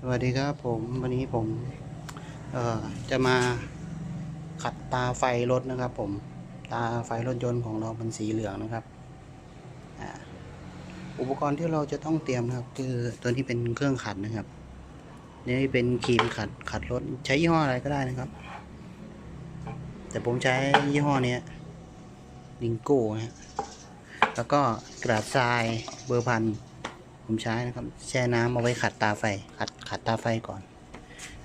สวัสดีครับผมวันนี้ผมจะมาขัดตาไฟรถนะครับ ผมตาไฟรถยนต์ของเราเป็นสีเหลืองนะครับอ,อุปกรณ์ที่เราจะต้องเตรียมนะครับ คือตัวนี้เป็นเครื่องขัดนะครับนี่เป็นครีมขัดขัดรถใช้ยี่ห้ออะไรก็ได้นะครับ แต่ผมใช้ยี่ห้อเนี้ยลิงโก้นะฮะแล้วก็กระดาษทรายเบอร์พัน ผมใช้นะครับ แช่น้ำเอาไว้ขัดตาไฟ ขัดขัดตาไฟก่อน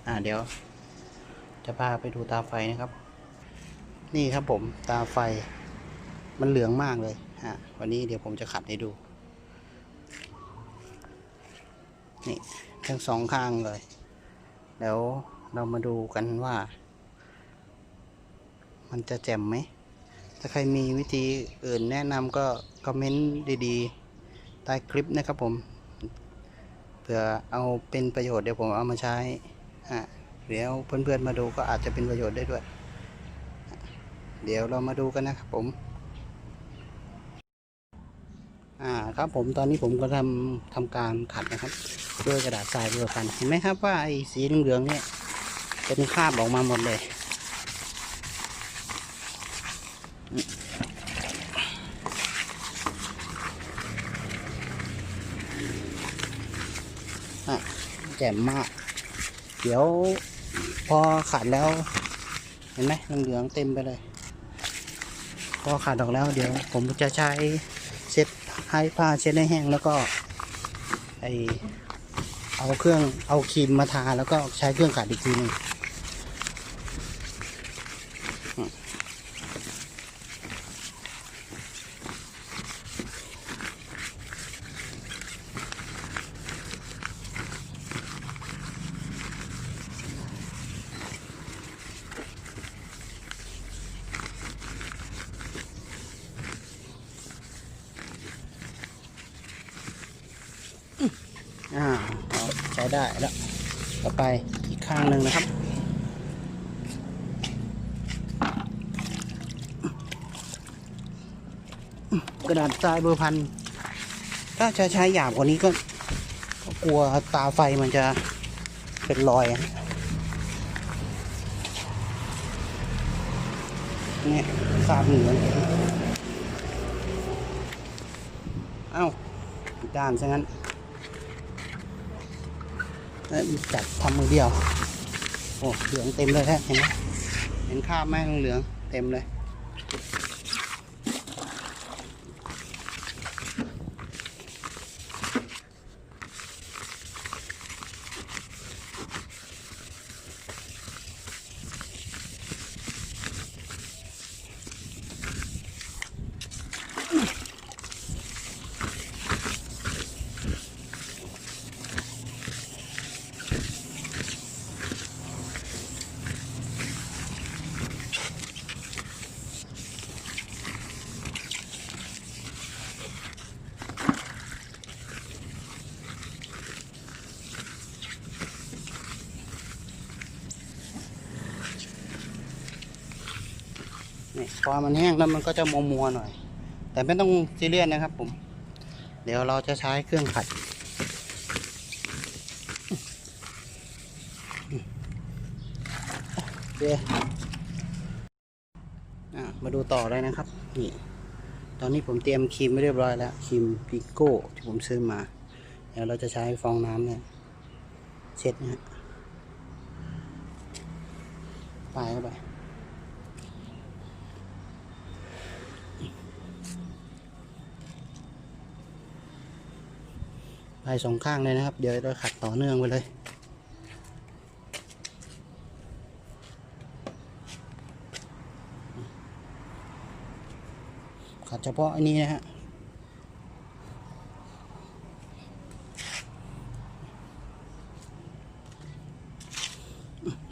อ่าเดี๋ยว จะพาไปดูตาไฟนะครับ นี่ครับผมตาไฟ มันเหลืองมากเลยอะวันนี้เดี๋ยวผมจะขัดให้ดู นี่ทั้งสองข้างเลยเดี๋ยวเรามาดูกันว่า มันจะแจ่มไหม ถ้าใครมีวิธีอื่นแนะนำก็คอมเมนต์ดีๆใต้คลิปนะครับผม เผื่อเอาเป็นประโยชน์เดี๋ยวผมเอามาใช้อะเดี๋ยวเพื่อนๆมาดูก็อาจจะเป็นประโยชน์ได้ด้วย เดี๋ยวเรามาดูกันนะครับผมอ่าครับผมตอนนี้ผมก็ทำทำการขัดนะครับ ด้วยกระดาษทรายเบอร์พันเห็นไหมครับว่าไอ้สีเหลืองๆเนี่ยเป็นคราบออกมาหมดเลย อะแจ่มมาก เดี๋ยวพอขัดแล้ว เห็นไหมเหลืองเต็มไปเลย พอขัดออกแล้ว เดี๋ยวผมจะใช้เช็ดให้ผ้าเช็ดให้แห้งแล้วก็ไอเอาเครื่องเอาครีมมาทาแล้วก็ใช้เครื่องขัดอีกทีหนึง อ่าเอาใช้ได้แล้วต่อไปอีกข้างหนึ่งนะครับกระดาษทรายเบอร์พัน ถ้าจะใช้หยาบกว่านี้ก็ก็กลัวตาไฟมันจะเป็นรอยเนี่ยคราบเหลืองเอ้าด้านซะงั้น เอ้ยจับทำมือเดียว โอ้เหลืองเต็มเลยแท้เห็นไหมเห็นคราบไหมเหลืองเต็มเลย นี่พอมันแห้งแล้วมันก็จะมัวมัวๆหน่อย แต่ไม่ต้องซีเรียสนะครับผม เดี๋ยวเราจะใช้เครื่องขัดโอเคอะมาดูต่อเลยนะครับ นี่ ตอนนี้ผมเตรียมครีมไม่เรียบร้อยแล้วครีมพิโก้ที่ผมซื้อมา เดี๋ยวเราจะใช้ฟองน้ำเนี่ยเช็ดนะฮะปาดเข้าไป ไปสองข้างเลยนะครับ เดี๋ยวเราขัดต่อเนื่องไปเลยขัดเฉพาะอันนี้นะฮะ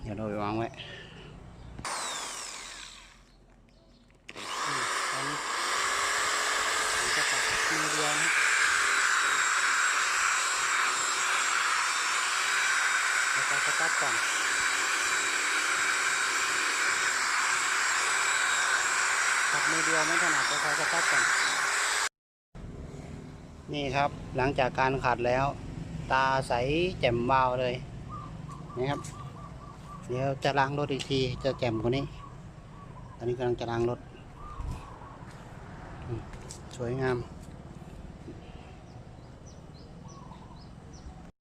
เดี๋ยวเราไปวางไว้ตอนนี้ผมจะขัดมือเดียวนะ แล้วก็สตาร์ทก่อนขับมือเดียวไม่ถนัดก็ใช้สตาร์ทก่อนนี่ครับหลังจากการขัดแล้ว ตาใสแจ่มวาวเลยนี่ครับ เดี๋ยวจะล้างรถอีกทีจะแจ่มกว่านี้ ตอนนี้กำลังจะล้างรถ สวยงาม